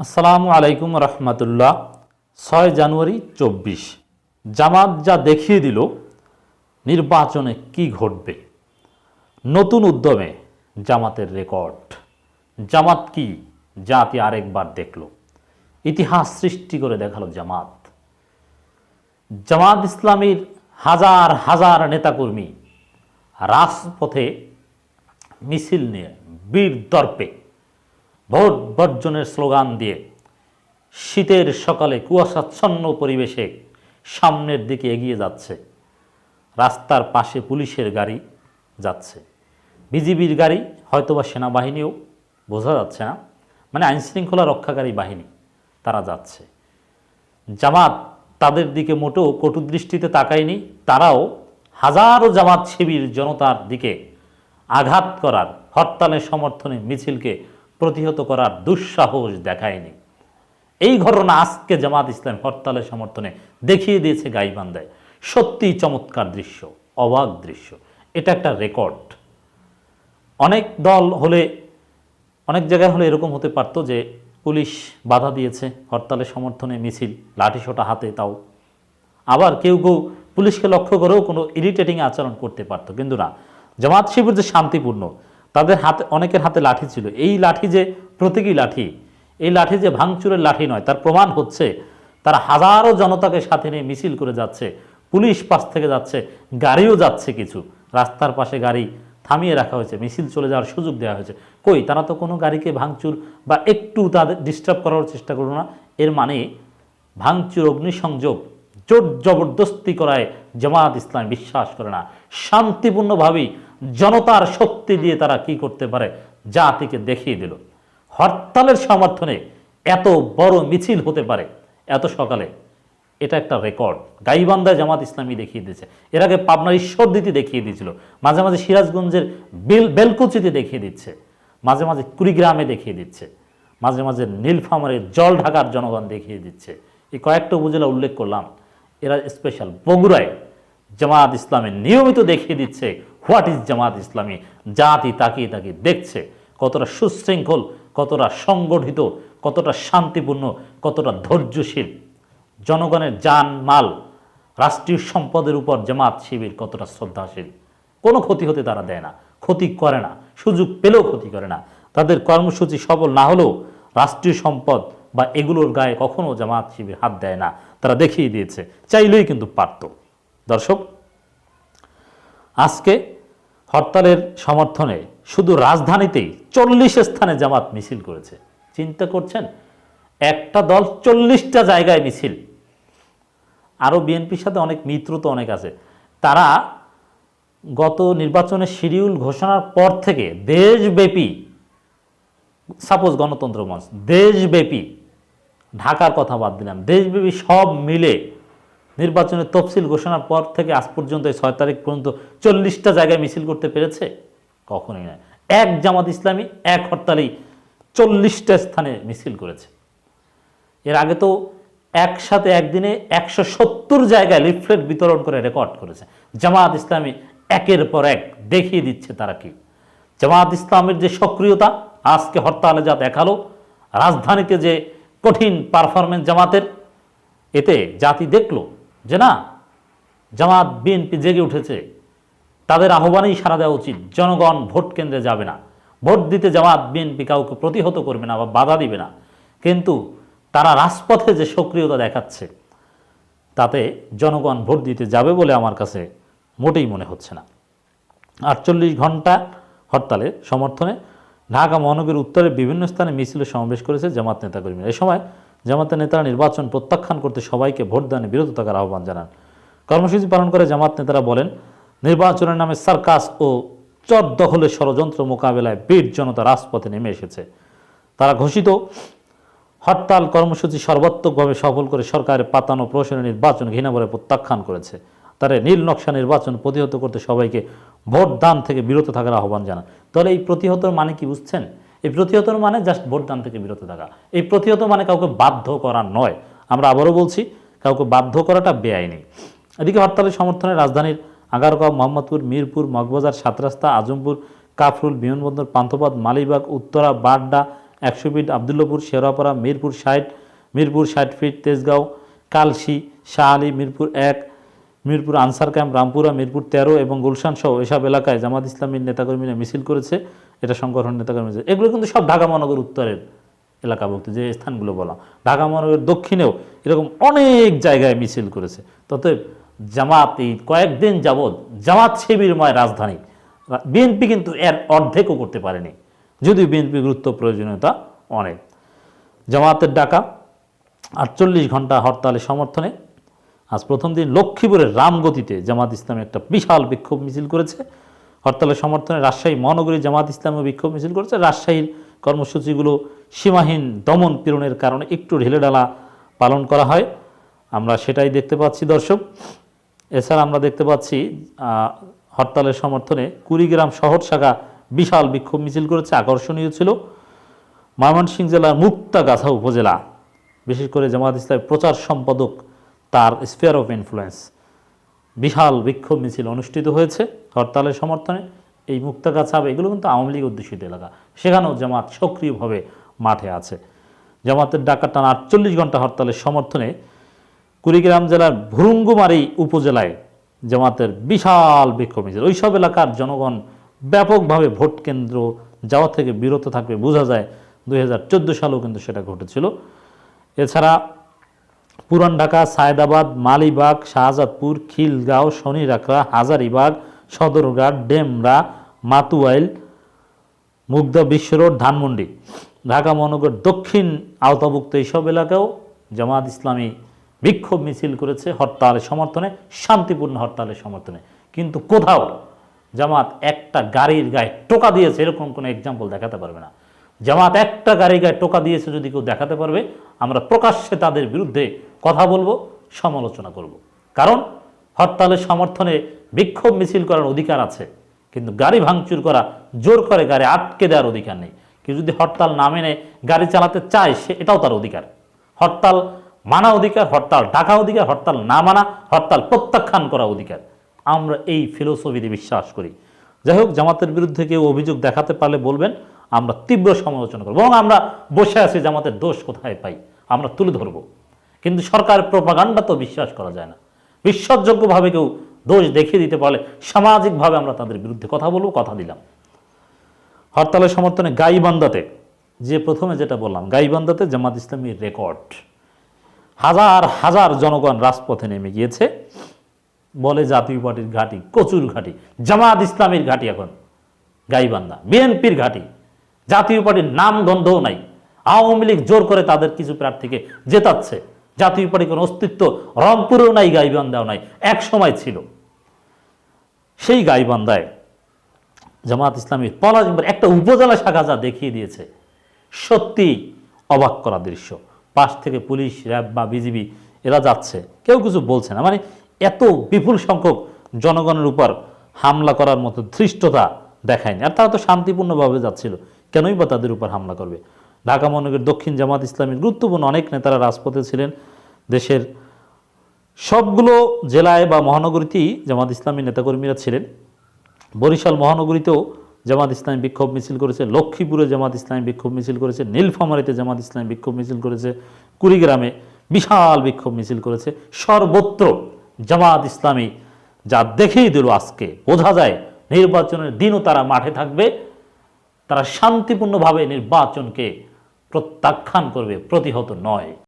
আসসালামু আলাইকুম রহমতুল্লাহ। ছয় জানুয়ারি চব্বিশ। জামাত যা দেখিয়ে দিল, নির্বাচনে কি ঘটবে? নতুন উদ্যমে জামাতের রেকর্ড। জামাত কি? জাতি আরেকবার দেখল। ইতিহাস সৃষ্টি করে দেখাল জামাত। জামাত ইসলামীর হাজার হাজার নেতাকর্মী রাজপথে মিছিল নিয়ে বীর দর্পে ভোট বর্জনের স্লোগান দিয়ে শীতের সকালে কুয়াশাচ্ছন্ন পরিবেশে সামনের দিকে এগিয়ে যাচ্ছে। রাস্তার পাশে পুলিশের গাড়ি যাচ্ছে। বিজিবির গাড়ি, হয়তোবা সেনাবাহিনীও, বোঝা যাচ্ছে না মানে আইনশৃঙ্খলা রক্ষাকারী বাহিনী, তারা যাচ্ছে। জামাত তাদের দিকে মোটেও কটু দৃষ্টিতে তাকায়নি, তারাও হাজারো জামাত শিবির জনতার দিকে আঘাত করার হরতালের সমর্থনে মিছিলকে প্রতিহত করার দুঃসাহস দেখায়নি। এই ঘটনা আজকে জামাত ইসলাম হরতালের সমর্থনে দেখিয়ে দিয়েছে গাইবান্ধায়। সত্যি চমৎকার দৃশ্য, অবাক দৃশ্য। এটা একটা রেকর্ড। অনেক দল হলে, অনেক জায়গায় হলে এরকম হতে পারতো যে পুলিশ বাধা দিয়েছে হরতালের সমর্থনে মিছিল, লাঠিসোটা হাতে তাও। আবার কেউ কেউ পুলিশকে লক্ষ্য করেও কোনো ইরিটেটিং আচরণ করতে পারতো। কিন্তু না, জামাত শিবির যে শান্তিপূর্ণ তাদের হাতে, অনেকের হাতে লাঠি ছিল। এই লাঠি যে, প্রতীকী লাঠি, এই লাঠি যে ভাঙচুরের লাঠি নয়, তার প্রমাণ হচ্ছে তারা হাজারো জনতাকে সাথে নিয়ে মিছিল করে যাচ্ছে, পুলিশ পাশ থেকে যাচ্ছে, গাড়িও যাচ্ছে কিছু। রাস্তার পাশে গাড়ি থামিয়ে রাখা হয়েছে, মিছিল চলে যাওয়ার সুযোগ দেওয়া হয়েছে। কই, তারা তো কোনো গাড়িকে ভাঙচুর বা একটু তাদের ডিস্টার্ব করার চেষ্টা করল না। এর মানে ভাঙচুর, অগ্নিসংযোগ জোর জবরদস্তি করায় জামাত ইসলাম বিশ্বাস করে না। শান্তিপূর্ণভাবেই জনতার শক্তি দিয়ে তারা কি করতে পারে? জাতিকে দেখিয়ে দিল। হরতালের সমর্থনে এত বড় মিছিল হতে পারে এত সকালে, এটা একটা রেকর্ড গাইবান্ধায় জামাত ইসলামী দেখিয়ে দিয়েছে। এর আগে পাবনার ঈশ্বরদীতে দেখিয়ে দিয়েছিল। মাঝে মাঝে সিরাজগঞ্জের বেল বেলকুচিতে দেখিয়ে দিচ্ছে। মাঝে মাঝে কুড়িগ্রামে দেখিয়ে দিচ্ছে। মাঝে মাঝে নীলফামারে জল ঢাকার জনগণ দেখিয়ে দিচ্ছে। এই কয়েকটা উপজেলা উল্লেখ করলাম। এরা স্পেশাল বগুড়ায় জামাত ইসলামে নিয়মিত দেখিয়ে দিচ্ছে হোয়াট ইজ জামাত ইসলামী? জাতি তাকিয়ে তাকিয়ে দেখছে কতটা সুশৃঙ্খল, কতটা সংগঠিত, কতটা শান্তিপূর্ণ, কতটা ধৈর্যশীল। জনগণের যান মাল রাষ্ট্রীয় সম্পদের উপর জামাত শিবির কতটা শ্রদ্ধাশীল। কোনো ক্ষতি হতে তারা দেয় না, ক্ষতি করে না, সুযোগ পেলেও ক্ষতি করে না। তাদের কর্মসূচি সফল না হলেও রাষ্ট্রীয় সম্পদ বা এগুলোর গায়ে কখনো জামাত শিবির হাত দেয় না। তারা দেখিয়ে দিয়েছে, চাইলেই কিন্তু পারত। দর্শক, আজকে হরতালের সমর্থনে শুধু রাজধানীতেই চল্লিশ স্থানে জামাত মিছিল করেছে। চিন্তা করছেন? একটা দল চল্লিশটা জায়গায় মিছিল। আরও বিএনপির সাথে অনেক মিত্র তো অনেক আছে। তারা গত নির্বাচনের শিডিউল ঘোষণার পর থেকে দেশব্যাপী, সাপোজ গণতন্ত্র মঞ্চ, দেশব্যাপী, ঢাকার কথা বাদ দিলাম, দেশব্যাপী সব মিলে নির্বাচনের তফসিল ঘোষণার পর থেকে আজ পর্যন্ত এই ছয় তারিখ পর্যন্ত চল্লিশটা জায়গায় মিছিল করতে পেরেছে? কখনোই নয়। এক জামাত ইসলামী, এক হরতালেই চল্লিশটা স্থানে মিছিল করেছে। এর আগে তো একসাথে একদিনে একশো সত্তর জায়গায় লিফলেট বিতরণ করে রেকর্ড করেছে। জামাত ইসলামী একের পর এক দেখিয়ে দিচ্ছে তারা কি। জামাত ইসলামের যে সক্রিয়তা, আজকে হরতালে যা দেখাল, রাজধানীতে যে কঠিন পারফরমেন্স জামাতের, এতে জাতি দেখল যে না, জামাত, বিএনপি জেগে উঠেছে, তাদের আহ্বানেই সাড়া দেওয়া উচিত, জনগণ ভোট কেন্দ্রে যাবে না। ভোট দিতে জামাত, বিএনপি কাউকে প্রতিহত করবে না বা বাধা দিবে না। কিন্তু তারা রাজপথে যে সক্রিয়তা দেখাচ্ছে, তাতে জনগণ ভোট দিতে যাবে বলে আমার কাছে মোটেই মনে হচ্ছে না। আটচল্লিশ ঘণ্টা হরতালে সমর্থনে ঢাকা মহানগরীর উত্তরে বিভিন্ন স্থানে মিছিলে সমাবেশ করেছে জামাত নেতাকর্মীরা। এই সময় জামাতের নেতারা নির্বাচন প্রত্যাখ্যান করতে সবাইকে ভোট দানে বিরত থাকার আহ্বান জানান। কর্মসূচি পালন করে জামাত নেতারা বলেন, নির্বাচনের নামে সার্কাস ও চর দখলের ষড়যন্ত্র মোকাবেলায় বীর জনতা রাজপথে নেমে এসেছে। তারা ঘোষিত, হরতাল কর্মসূচি সর্বাত্মকভাবে সফল করে সরকারের পাতানো প্রশাসনের নির্বাচন ঘৃণা করে প্রত্যাখ্যান করেছে। তারা নীল নকশা নির্বাচন প্রতিহত করতে সবাইকে ভোট দান থেকে বিরত থাকার আহ্বান জানান। তাহলে এই প্রতিহতর মানে কি বুঝছেন? এই প্রতিহতর মানে জাস্ট ভোট দান থেকে বিরত থাকা। এই প্রতিহত মানে কাউকে বাধ্য করা নয়। আমরা আবারও বলছি, কাউকে বাধ্য করাটা বেআইনি। এদিকে হরতালের সমর্থনে রাজধানীর আগারগাঁও, মোহাম্মদপুর, মিরপুর, মগবাজার, সাতরাস্তা, আজমপুর, কাফরুল, বিমানবন্দর, পান্থপথ, মালিবাগ, উত্তরা, বাড্ডা, একশো ফিট, আবদুল্লাপুর শেরাপাড়া মিরপুর ষাট মিরপুর ষাট ফিট, তেজগাঁও, কালশি, শাহালি, মিরপুর এক মিরপুর আনসার ক্যাম্প, রামপুরা, মিরপুর তেরো এবং গুলশান সহ এসব এলাকায় জামাত ইসলামীর নেতাকর্মীরা মিছিল করেছে। এটা সংগঠন নেতাকর্মী এগুলো কিন্তু সব ঢাকা মহানগর উত্তরের এলাকাভুক্ত, যে স্থানগুলো বলা। ঢাকা মহানগরের দক্ষিণেও এরকম অনেক জায়গায় মিছিল করেছে। ততএব জামাত এই কয়েকদিন যাবৎ জামাত শিবিরময় রাজধানী। বিএনপি কিন্তু এর অর্ধেকও করতে পারেনি। যদিও বিএনপি গুরুত্ব প্রয়োজনীয়তা অনেক। জামাতের ডাকা, আটচল্লিশ ঘণ্টা হরতালের সমর্থনে আজ প্রথম দিন লক্ষ্মীপুরের রামগতিতে জামাত ইসলামী একটা বিশাল বিক্ষোভ মিছিল করেছে। হরতালের সমর্থনে রাজশাহী মহানগরী জামাত ইসলামী বিক্ষোভ মিছিল করেছে। রাজশাহীর কর্মসূচিগুলো সীমাহীন দমন পীড়নের কারণে একটু ঢিলেঢালা পালন করা হয়। আমরা সেটাই দেখতে পাচ্ছি, দর্শক। এছাড়া আমরা দেখতে পাচ্ছি হরতালের সমর্থনে কুড়িগ্রাম শহর শাখা বিশাল বিক্ষোভ মিছিল করেছে, আকর্ষণীয় ছিল। ময়মনসিংহ জেলার মুক্তাগাছা উপজেলা, বিশেষ করে জামাত ইসলামের প্রচার সম্পাদক তার স্পেয়ার অফ ইনফ্লুয়েন্স বিশাল বিক্ষোভ মিছিল অনুষ্ঠিত হয়েছে হরতালের সমর্থনে। এই মুক্তাগাছা এগুলো কিন্তু আওয়ামী লীগ অধ্যুষিত এলাকা। সেখানেও জামাত সক্রিয়ভাবে মাঠে আছে। জামাতের ডাকা টানা আটচল্লিশ ঘণ্টা হরতালের সমর্থনে কুড়িগ্রাম জেলার ভুরুঙ্গুমারি উপজেলায় জামাতের বিশাল বিক্ষোভ মিছিল। ওইসব এলাকার জনগণ ব্যাপকভাবে ভোট কেন্দ্র যাওয়া থেকে বিরত থাকবে। বোঝা যায় দুই হাজার চোদ্দ সালেও কিন্তু সেটা ঘটেছিল। এছাড়া পুরান ঢাকা, সায়দাবাদ, মালিবাগ, শাহজাদপুর, খিলগাঁও, শনিরাকড়া, হাজারিবাগ, সদরঘাট, ডেমরা, মাতুয়াইল, মুগদা বিশ্ব রোড ধানমন্ডি। ঢাকা মহানগর দক্ষিণ আওতাভুক্ত এইসব এলাকাও জামাত ইসলামী বিক্ষোভ মিছিল করেছে হরতালের সমর্থনে, শান্তিপূর্ণ হরতালের সমর্থনে। কিন্তু কোথাও জামাত একটা গাড়ির গায়ে টোকা দিয়েছে, এরকম কোনো এক্সাম্পল দেখাতে পারবে না। জামাত একটা গাড়ি গায়ে টোকা দিয়েছে যদি কেউ দেখাতে পারবে, আমরা প্রকাশ্যে তাদের বিরুদ্ধে কথা বলব, সমালোচনা করব। কারণ হরতালের সমর্থনে বিক্ষোভ মিছিল করার অধিকার আছে, কিন্তু গাড়ি ভাঙচুর করা, জোর করে গাড়ি আটকে দেওয়ার অধিকার নেই। কেউ যদি হরতাল না মেনে গাড়ি চালাতে চায়, সে এটাও তার অধিকার। হরতাল মানা অধিকার, হরতাল ডাকা অধিকার, হরতাল না মানা, হরতাল প্রত্যাখ্যান করা অধিকার। আমরা এই ফিলোসফিতে বিশ্বাস করি। যাই হোক, জামাতের বিরুদ্ধে কেউ অভিযোগ দেখাতে পারলে বলবেন আমরা তীব্র সমালোচনা করব এবং আমরা বসে আছি জামাতের দোষ কোথায় পাই, আমরা তুলে ধরব। কিন্তু সরকার প্রপাগান্ডা তো বিশ্বাস করা যায় না। বিশ্বাসযোগ্যভাবে কেউ দোষ দেখিয়ে দিতে পারলে সামাজিকভাবে আমরা তাদের বিরুদ্ধে কথা বলব, কথা দিলাম। হরতালের সমর্থনে গাইবান্দাতে যে প্রথমে যেটা বললাম গাইবান্দাতে জামাত ইসলামীর রেকর্ড হাজার হাজার জনগণ রাজপথে নেমে গিয়েছে। বলে জাতীয় পার্টির ঘাঁটি, কচুর ঘাঁটি, জামাত ইসলামের ঘাঁটি এখন গাইবান্ধা, বিএনপির ঘাঁটি। জাতীয় পার্টির নাম গন্ধও নাই। আওয়ামী লীগ জোর করে তাদের কিছু প্রার্থীকে জেতাচ্ছে। জাতীয় পার্টির কোনো অস্তিত্ব রংপুরেও নাই, গাইবান্ধাও নাই, এক সময় ছিল। সেই গাইবান্ধায় জামাত ইসলামী পলাশিংপুর একটা উপজেলা শাখা যা দেখিয়ে দিয়েছে, সত্যি অবাক করা দৃশ্য। পাশ থেকে পুলিশ, র্যাব বা বিজিবি এরা যাচ্ছে। কেউ কিছু বলছে না। মানে এত বিপুল সংখ্যক জনগণের উপর হামলা করার মতো ধৃষ্টতা দেখায়নি। আর তারা তো শান্তিপূর্ণভাবে যাচ্ছিল। কেনই বা তাদের উপর হামলা করবে? ঢাকা মহানগরের দক্ষিণ জামাত ইসলামের গুরুত্বপূর্ণ অনেক নেতারা রাজপথে ছিলেন। দেশের সবগুলো জেলায় বা মহানগরীতেই জামাত ইসলামী নেতাকর্মীরা ছিলেন। বরিশাল মহানগরীতেও জামাত ইসলামী বিক্ষোভ মিছিল করেছে। লক্ষ্মীপুরে জামাত ইসলামী বিক্ষোভ মিছিল করেছে। নীলফামারিতে জামাত ইসলামী বিক্ষোভ মিছিল করেছে। কুড়িগ্রামে বিশাল বিক্ষোভ মিছিল করেছে। সর্বত্র জামাত ইসলামী যা দেখেই দিল আজকে। বোঝা যায় নির্বাচনের দিনও তারা মাঠে থাকবে। তারা শান্তিপূর্ণভাবে নির্বাচনকে প্রত্যাখ্যান করবে প্রতিহত নয়।